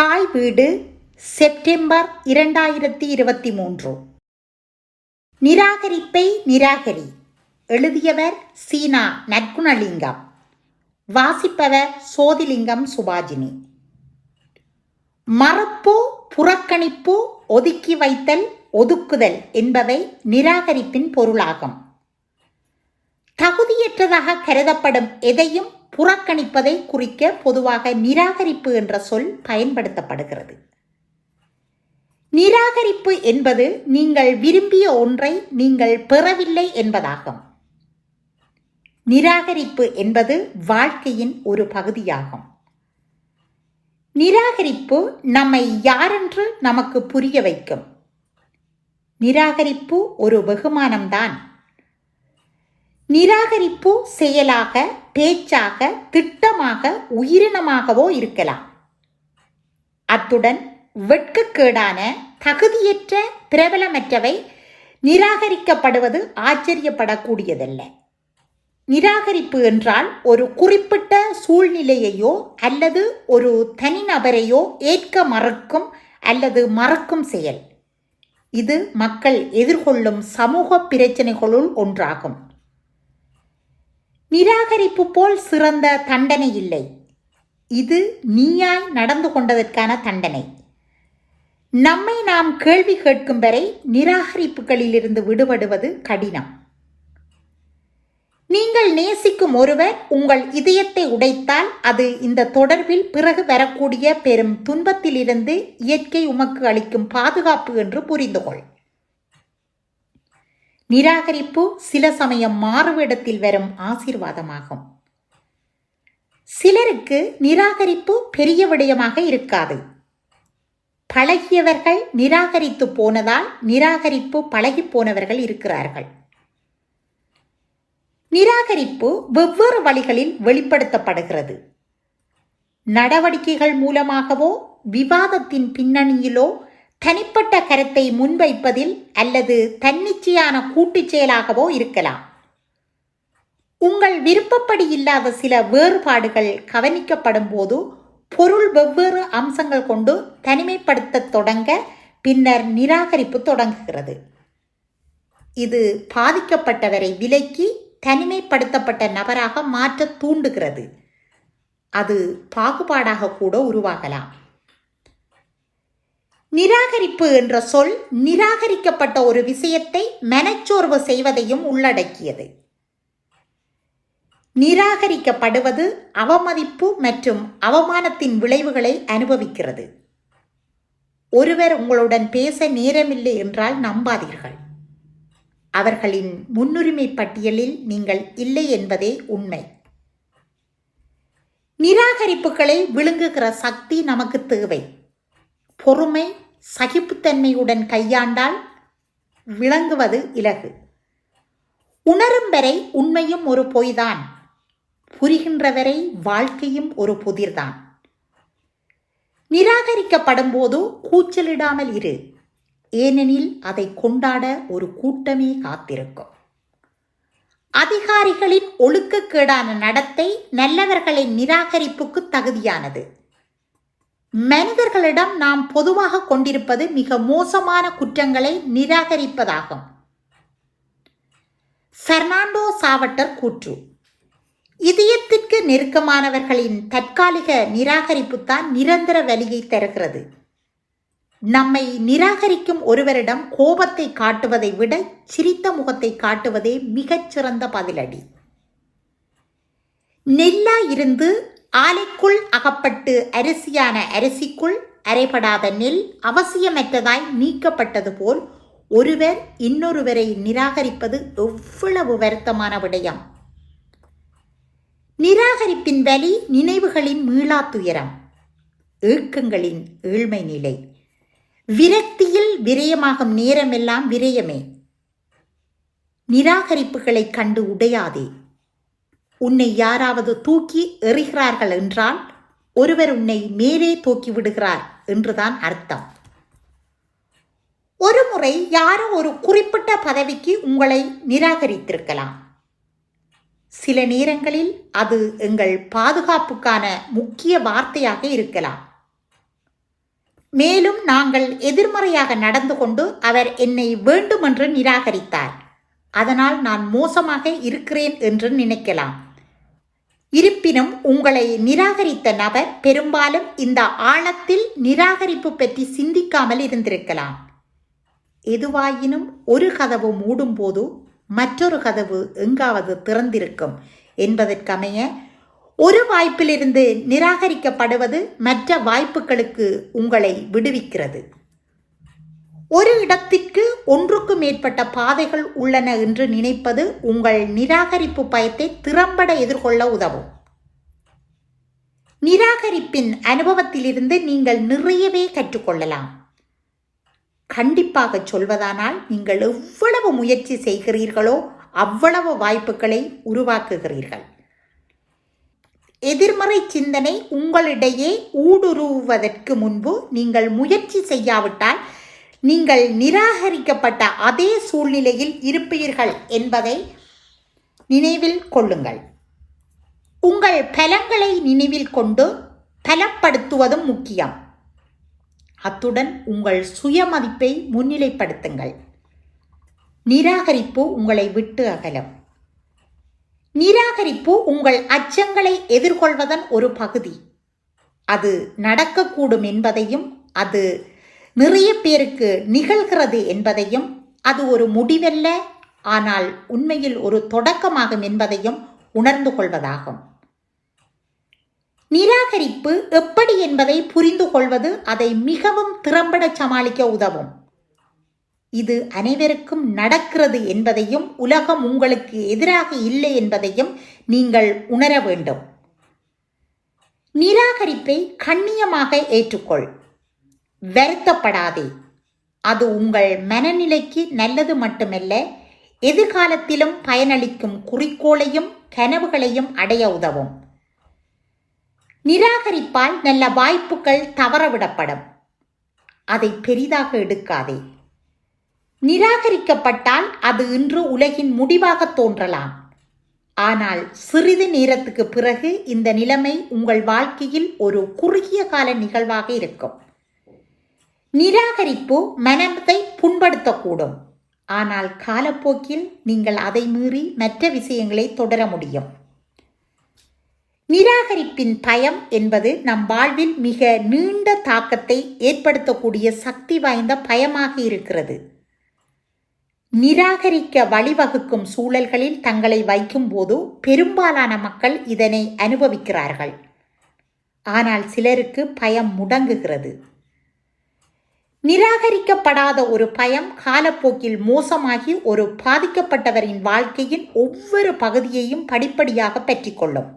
தாய் வீடு செப்டம்பர் இரண்டாயிரத்தி இருபத்தி மூன்று. நிராகரிப்பை நிராகரி எழுதியவர் சீனா நற்குணலிங்கம். வாசிப்பவர் சோதிலிங்கம் சுபாஜினி. மறப்போ புறக்கணிப்பு ஒதுக்கி வைத்தல் ஒதுக்குதல் என்பவை நிராகரிப்பின் பொருளாகும். தகுதியற்றதாக கருதப்படும் எதையும் புறக்கணிப்பதை குறிக்க பொதுவாக நிராகரிப்பு என்ற சொல் பயன்படுத்தப்படுகிறது. நிராகரிப்பு என்பது நீங்கள் விரும்பிய ஒன்றை நீங்கள் பெறவில்லை என்பதாகும். நிராகரிப்பு என்பது வாழ்க்கையின் ஒரு பகுதியாகும். நிராகரிப்பு நம்மை யாரென்று நமக்கு புரிய வைக்கும். நிராகரிப்பு ஒரு வெகுமானம்தான். நிராகரிப்பு செயலாக பேச்சாக திட்டமாக உயிரினமாகவோ இருக்கலாம். அத்துடன் வெட்கக்கேடான தகுதியற்ற பிரபலமற்றவை நிராகரிக்கப்படுவது ஆச்சரியப்படக்கூடியதல்ல. நிராகரிப்பு என்றால் ஒரு குறிப்பிட்ட சூழ்நிலையையோ அல்லது ஒரு தனிநபரையோ ஏற்க மறுக்கும் அல்லது மறக்கும் செயல். இது மக்கள் எதிர்கொள்ளும் சமூக பிரச்சனைகளுள் ஒன்றாகும். நிராகரிப்பு போல் சிறந்த தண்டனை இல்லை. இது நீயாய் நடந்து கொண்டதற்கான தண்டனை. நம்மை நாம் கேள்வி கேட்கும் வரை நிராகரிப்புகளிலிருந்து விடுபடுவது கடினம். நீங்கள் நேசிக்கும் ஒருவர் உங்கள் இதயத்தை உடைத்தால் அது இந்த தொடர்பில் பிறகு வரக்கூடிய பெரும் துன்பத்திலிருந்து இயற்கை உமக்கு அளிக்கும் பாதுகாப்பு என்று புரிந்துகொள். நிராகரிப்பு சில சமயம் மாறுவிடத்தில் வரும் ஆசீர்வாதமாகும். சிலருக்கு நிராகரிப்பு பெரிய விடயமாக இருக்காது. பழகியவர்கள் நிராகரித்து போனதால் நிராகரிப்பு பழகி போனவர்கள் இருக்கிறார்கள். நிராகரிப்பு வெவ்வேறு வழிகளில் வெளிப்படுத்தப்படுகிறது. நடவடிக்கைகள் மூலமாகவோ விவாதத்தின் பின்னணியிலோ தனிப்பட்ட கருத்தை முன்வைப்பதில் அல்லது தன்னிச்சையான கூட்டுச் செயலாகவோ இருக்கலாம். உங்கள் விருப்பப்படி இல்லாத சில வேறுபாடுகள் கவனிக்கப்படும் போது பொருள் வெவ்வேறு அம்சங்கள் கொண்டு தனிமைப்படுத்த தொடங்க பின்னர் நிராகரிப்பு தொடங்குகிறது. இது பாதிக்கப்பட்டவரை விலக்கி தனிமைப்படுத்தப்பட்ட நபராக மாற்ற தூண்டுகிறது. அது பாகுபாடாக கூட உருவாகலாம். நிராகரிப்பு என்ற சொல் நிராகரிக்கப்பட்ட ஒரு விஷயத்தை மனச்சோர்வு செய்வதையும் உள்ளடக்கியது. நிராகரிக்கப்படுவது அவமதிப்பு மற்றும் அவமானத்தின் விளைவுகளை அனுபவிக்கிறது. ஒருவர் உங்களுடன் பேச நேரமில்லை என்றால் நம்பாதீர்கள். அவர்களின் முன்னுரிமை பட்டியலில் நீங்கள் இல்லை என்பதே உண்மை. நிராகரிப்புகளை விழுங்குகிற சக்தி நமக்கு தேவை. பொறுமை சகிப்புத்தன்மையுடன் கையாண்டால் விளங்குவது இலகு. உணரும் வரை உண்மையும் ஒரு பொய்தான் புரிகின்ற வரை வாழ்க்கையும் ஒரு புதிர்தான். நிராகரிக்கப்படும் போது கூச்சலிடாமல் இரு ஏனெனில் அதை கொண்டாட ஒரு கூட்டமே காத்திருக்கும். அதிகாரிகளின் ஒழுக்கக்கேடான நடத்தை நல்லவர்களின் நிராகரிப்புக்கு தகுதியானது. மனிதர்களிடம் நாம் பொதுவாக கொண்டிருப்பது மிக மோசமான குற்றங்களை நிராகரிப்பதாகும். பெர்னாண்டோ சாவட்டர் கூற்று இதயத்திற்கு நெருக்கமானவர்களின் தற்காலிக நிராகரிப்புத்தான் நிரந்தர வலியை தருகிறது. நம்மை நிராகரிக்கும் ஒருவரிடம் கோபத்தை காட்டுவதை விட சிரித்த முகத்தை காட்டுவதே மிகச்சிறந்த பதிலடி. நெல்லா இருந்து ஆலைக்குள் அகப்பட்டு அரிசியான அரிசிக்குள் அரைபடாத நெல் அவசியமற்றதாய் நீக்கப்பட்டது போல் ஒருவர் இன்னொருவரை நிராகரிப்பது எவ்வளவு வருத்தமான விடயம். நிராகரிப்பின் வலி நினைவுகளின் மீளா துயரம் ஏக்கங்களின் ஏழ்மை நிலை. விரக்தியில் விரயமாகும் நேரமெல்லாம் விரயமே. நிராகரிப்புகளை கண்டு உடையாதே. உன்னை யாராவது தூக்கி எறிகிறார்கள் என்றால் ஒருவர் உன்னை மேலே தூக்கி விடுகிறார் என்றுதான் அர்த்தம். ஒரு முறை யாரோ ஒரு குறிப்பிட்ட பதவிக்கு உங்களை நிராகரித்திருக்கலாம். சில நேரங்களில் அது எங்கள் பாதுகாப்புக்கான முக்கிய வார்த்தையாக இருக்கலாம். மேலும் நாங்கள் எதிர்மறையாக நடந்து கொண்டு அவர் என்னை வேண்டுமென்று நிராகரித்தார். அதனால் நான் மோசமாக இருக்கிறேன் என்று நினைக்கலாம். இருப்பினும் உங்களை நிராகரித்த நபர் பெரும்பாலும் இந்த ஆழத்தில் நிராகரிப்பு பற்றி சிந்திக்காமல் இருந்திருக்கலாம். எதுவாயினும் ஒரு கதவு மூடும்போது மற்றொரு கதவு எங்காவது திறந்திருக்கும் என்பதற்கமைய ஒரு வாய்ப்பிலிருந்து நிராகரிக்கப்படுவது மற்ற வாய்ப்புகளுக்கு உங்களை விடுவிக்கிறது. ஒரு இடத்திற்கு ஒன்றுக்கு மேற்பட்ட பாதைகள் உள்ளன என்று நினைப்பது உங்கள் நிராகரிப்பு பயத்தை திறம்பட எதிர்கொள்ள உதவும். நிராகரிப்பின் அனுபவத்திலிருந்து நீங்கள் நிறையவே கற்றுக்கொள்ளலாம். கண்டிப்பாக சொல்வதானால் நீங்கள் எவ்வளவு முயற்சி செய்கிறீர்களோ அவ்வளவு வாய்ப்புகளை உருவாக்குகிறீர்கள். எதிர்மறை சிந்தனை உங்களிடையே ஊடுருவுவதற்கு முன்பு நீங்கள் முயற்சி செய்யாவிட்டால் நீங்கள் நிராகரிக்கப்பட்ட அதே சூழ்நிலையில் இருப்பீர்கள் என்பதை நினைவில் கொள்ளுங்கள். உங்கள் பலங்களை நினைவில் கொண்டு பலப்படுத்துவதும் முக்கியம். அத்துடன் உங்கள் சுயமதிப்பை முன்னிலைப்படுத்துங்கள். நிராகரிப்பு உங்களை விட்டு அகலும். நிராகரிப்பு உங்கள் அச்சங்களை எதிர்கொள்வதன் ஒரு பகுதி. அது நடக்கக்கூடும் என்பதையும் அது நிறைய பேருக்கு நிகழ்கிறது என்பதையும் அது ஒரு முடிவல்ல ஆனால் உண்மையில் ஒரு தொடக்கமாகும் என்பதையும் உணர்ந்து கொள்வதாகும். நிராகரிப்பு எப்படி என்பதை புரிந்து கொள்வது அதை மிகவும் திறம்பட சமாளிக்க உதவும். இது அனைவருக்கும் நடக்கிறது என்பதையும் உலகம் உங்களுக்கு எதிராக இல்லை என்பதையும் நீங்கள் உணர வேண்டும். நிராகரிப்பை கண்ணியமாக ஏற்றுக்கொள். வருத்தப்படாதே அது உங்கள் மனநிலைக்கு நல்லது மட்டுமல்ல எதிர்காலத்திலும் பயனளிக்கும் குறிக்கோளையும் கனவுகளையும் அடைய உதவும். நிராகரிப்பால் நல்ல வாய்ப்புகள் தவறவிடப்படும். அதை பெரிதாக எடுக்காதே. நிராகரிக்கப்பட்டால் அது இன்று உலகின் முடிவாக தோன்றலாம். ஆனால் சிறிது நேரத்துக்கு பிறகு இந்த நிலைமை உங்கள் வாழ்க்கையில் ஒரு குறுகிய கால நிகழ்வாக இருக்கும். நிராகரிப்பு மனத்தை புண்படுத்தக்கூடும். ஆனால் காலப்போக்கில் நீங்கள் அதை மீறி மற்ற விஷயங்களை தொடர முடியும். நிராகரிப்பின் பயம் என்பது நம் வாழ்வில் மிக நீண்ட தாக்கத்தை ஏற்படுத்தக்கூடிய சக்தி வாய்ந்த பயமாக இருக்கிறது. நிராகரிக்க வழிவகுக்கும் சூழல்களில் தங்களை வைக்கும்போது பெரும்பாலான மக்கள் இதனை அனுபவிக்கிறார்கள். ஆனால் சிலருக்கு பயம் முடங்குகிறது. நிராகரிக்கப்படாத ஒரு பயம் காலப்போக்கில் மோசமாகி ஒரு பாதிக்கப்பட்டவரின் வாழ்க்கையின் ஒவ்வொரு பகுதியையும் படிப்படியாக பற்றிக்கொள்ளும்.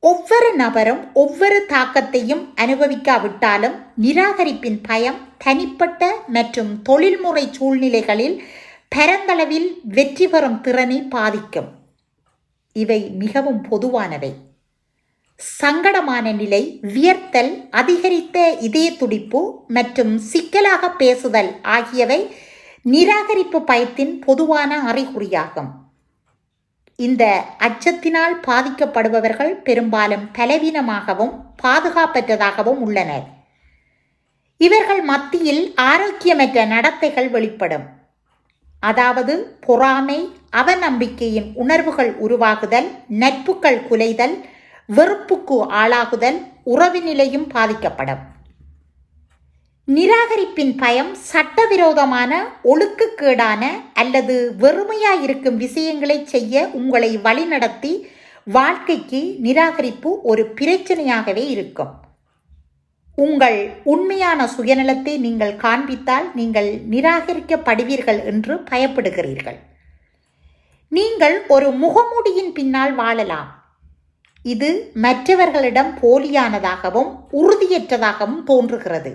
ஒவ்வொரு நபரும் ஒவ்வொரு தாக்கத்தையும் அனுபவிக்காவிட்டாலும் நிராகரிப்பின் பயம் தனிப்பட்ட மற்றும் தொழில்முறை சூழ்நிலைகளில் பரந்தளவில் வெற்றி பெறும் திறனை பாதிக்கும். இவை மிகவும் பொதுவானவை. சங்கடமான நிலை வியர்த்தல் அதிகரித்த இதய துடிப்பு மற்றும் சிக்கலாக பேசுதல் ஆகியவை நிராகரிப்பு பயத்தின் பொதுவான அறிகுறியாகும். இந்த அச்சத்தினால் பாதிக்கப்படுபவர்கள் பெரும்பாலும் பலவீனமாகவும் பாதுகாப்பற்றதாகவும் உள்ளனர். இவர்கள் மத்தியில் ஆரோக்கியமற்ற நடத்தைகள் வெளிப்படும். அதாவது பொறாமை அவநம்பிக்கையின் உணர்வுகள் உருவாகுதல் நட்புகள் குலைதல் வெறுப்புக்கு ஆளாகுதல் உறவு நிலையும் பாதிக்கப்படும். நிராகரிப்பின் பயம் சட்டவிரோதமான ஒழுக்கக்கேடான அல்லது வெறுமையாயிருக்கும் விஷயங்களை செய்ய உங்களை வழிநடத்தி வாழ்க்கைக்கு நிராகரிப்பு ஒரு பிரச்சனையாகவே இருக்கும். உங்கள் உண்மையான சுயநலத்தை நீங்கள் காண்பித்தால் நீங்கள் நிராகரிக்கப்படுவீர்கள் என்று பயப்படுகிறீர்கள். நீங்கள் ஒரு முகமூடியின் பின்னால் வாழலாம். இது மற்றவர்களிடம் போலியானதாகவும் உறுதியற்றதாகவும் தோன்றுகிறது.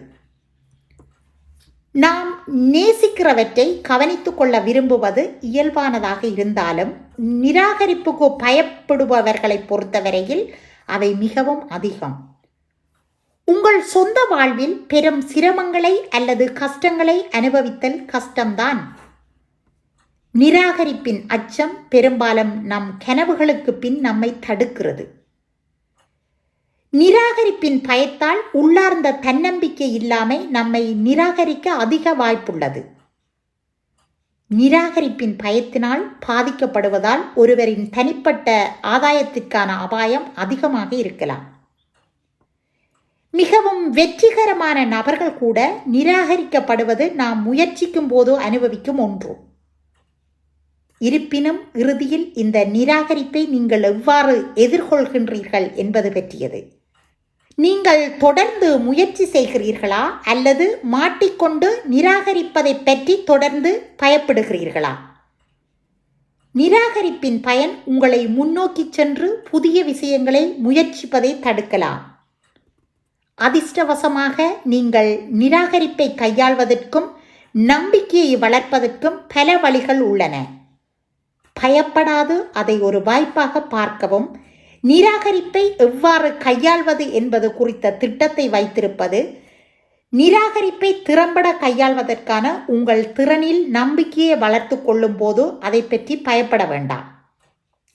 நாம் நேசிக்கிறவற்றை கவனித்துக் கொள்ள விரும்புவது இயல்பானதாக இருந்தாலும் நிராகரிப்புக்கு பயப்படுபவர்களை பொறுத்தவரையில் அவை மிகவும் அதிகம். உங்கள் சொந்த வாழ்வில் பெரும் சிரமங்களை அல்லது கஷ்டங்களை அனுபவித்தல் கஷ்டம்தான். நிராகரிப்பின் அச்சம் பெரும்பாலும் நம் கனவுகளுக்கு பின் நம்மை தடுக்கிறது. நிராகரிப்பின் பயத்தால் உள்ளார்ந்த தன்னம்பிக்கை இல்லாமை நம்மை நிராகரிக்க அதிக வாய்ப்புள்ளது. நிராகரிப்பின் பயத்தினால் பாதிக்கப்படுவதால் ஒருவரின் தனிப்பட்ட ஆதாயத்திற்கான அபாயம் அதிகமாக இருக்கலாம். மிகவும் வெற்றிகரமான நபர்கள் கூட நிராகரிக்கப்படுவது நாம் முயற்சிக்கும் போது அனுபவிக்கும் ஒன்று. இருப்பினும் இறுதியில் இந்த நிராகரிப்பை நீங்கள் எவ்வாறு எதிர்கொள்கின்றீர்கள் என்பது பற்றியது. நீங்கள் தொடர்ந்து முயற்சி செய்கிறீர்களா? அல்லது மாட்டிக்கொண்டு நிராகரிப்பதை பற்றி தொடர்ந்து பயப்படுகிறீர்களா? நிராகரிப்பின் பயன் உங்களை முன்னோக்கி சென்று புதிய விஷயங்களை முயற்சிப்பதை தடுக்கலாம். அதிர்ஷ்டவசமாக நீங்கள் நிராகரிப்பை கையாள்வதற்கும் நம்பிக்கையை வளர்ப்பதற்கும் பல வழிகள் உள்ளன. பயப்படாது அதை ஒரு வாய்ப்பாக பார்க்கவும் நிராகரிப்பை எவ்வாறு கையாள்வது என்பது குறித்த திட்டத்தை வைத்திருப்பது நிராகரிப்பை திறம்பட கையாள்வதற்கான உங்கள் திறனில் நம்பிக்கையை வளர்த்து கொள்ளும் போது அதை பற்றி பயப்பட வேண்டாம்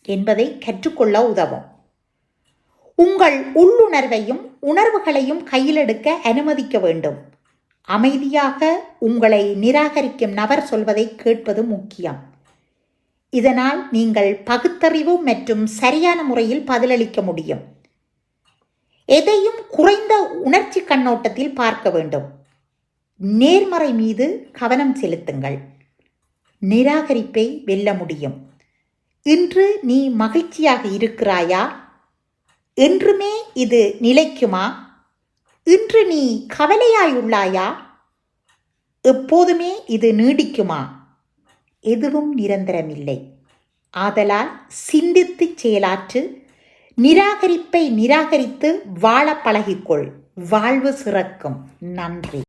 என்பதை கற்றுக்கொள்ள உதவும். உங்கள் உள்ளுணர்வையும் உணர்வுகளையும் கையிலெடுக்க அனுமதிக்க வேண்டும். அமைதியாக உங்களை நிராகரிக்கும் நபர் சொல்வதை கேட்பது முக்கியம். இதனால் நீங்கள் பகுத்தறிவு மற்றும் சரியான முறையில் பதிலளிக்க முடியும். எதையும் குறைந்த உணர்ச்சி கண்ணோட்டத்தில் பார்க்க வேண்டும். நேர்மறை மீது கவனம் செலுத்துங்கள். நிராகரிப்பை வெல்ல முடியும். இன்று நீ மகிழ்ச்சியாக இருக்கிறாயா? என்றுமே இது நிலைக்குமா? இன்று நீ கவலையாயுள்ளாயா எப்போதுமே இது நீடிக்குமா? எதுவும் நிரந்தரமில்லை. ஆதலால் சிந்தித்து செயலாற்று நிராகரிப்பை நிராகரித்து வாழ பழகிக்கொள். வாழ்வு சிறக்கும். நன்றி.